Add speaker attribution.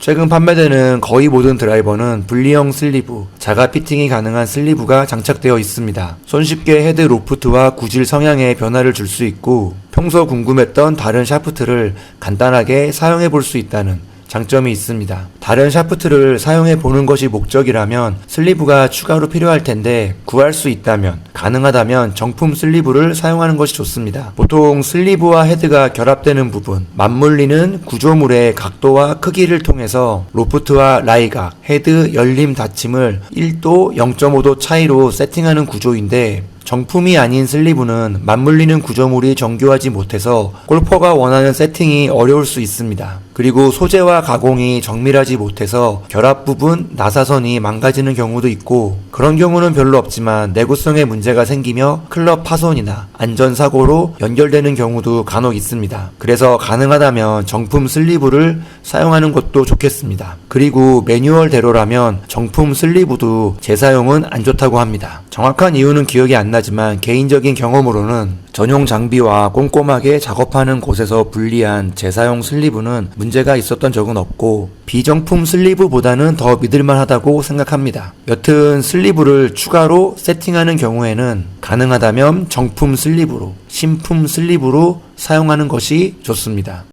Speaker 1: 최근 판매되는 거의 모든 드라이버는 분리형 슬리브, 자가 피팅이 가능한 슬리브가 장착되어 있습니다. 손쉽게 헤드 로프트와 구질 성향에 변화를 줄 수 있고 평소 궁금했던 다른 샤프트를 간단하게 사용해 볼 수 있다는 장점이 있습니다. 다른 샤프트를 사용해 보는 것이 목적이라면 슬리브가 추가로 필요할 텐데 구할 수 있다면 가능하다면 정품 슬리브를 사용하는 것이 좋습니다. 보통 슬리브와 헤드가 결합되는 부분, 맞물리는 구조물의 각도와 크기를 통해서 로프트와 라이각, 헤드 열림 닫힘을 1도 0.5도 차이로 세팅하는 구조인데 정품이 아닌 슬리브는 맞물리는 구조물이 정교하지 못해서 골퍼가 원하는 세팅이 어려울 수 있습니다. 그리고 소재와 가공이 정밀하지 못해서 결합 부분, 나사선이 망가지는 경우도 있고 그런 경우는 별로 없지만 내구성에 문제가 생기며 클럽 파손이나 안전사고로 연결되는 경우도 간혹 있습니다. 그래서 가능하다면 정품 슬리브를 사용하는 것도 좋겠습니다. 그리고 매뉴얼대로라면 정품 슬리브도 재사용은 안 좋다고 합니다. 정확한 이유는 기억이 안 나지만 개인적인 경험으로는 전용 장비와 꼼꼼하게 작업하는 곳에서 분리한 재사용 슬리브는 문제 가 있었던 적은 없고 비정품 슬리브보다는 더 믿을만하다고 생각합니다. 여튼 슬리브를 추가로 세팅하는 경우에는 가능하다면 정품 슬리브로 신품 슬리브로 사용하는 것이 좋습니다.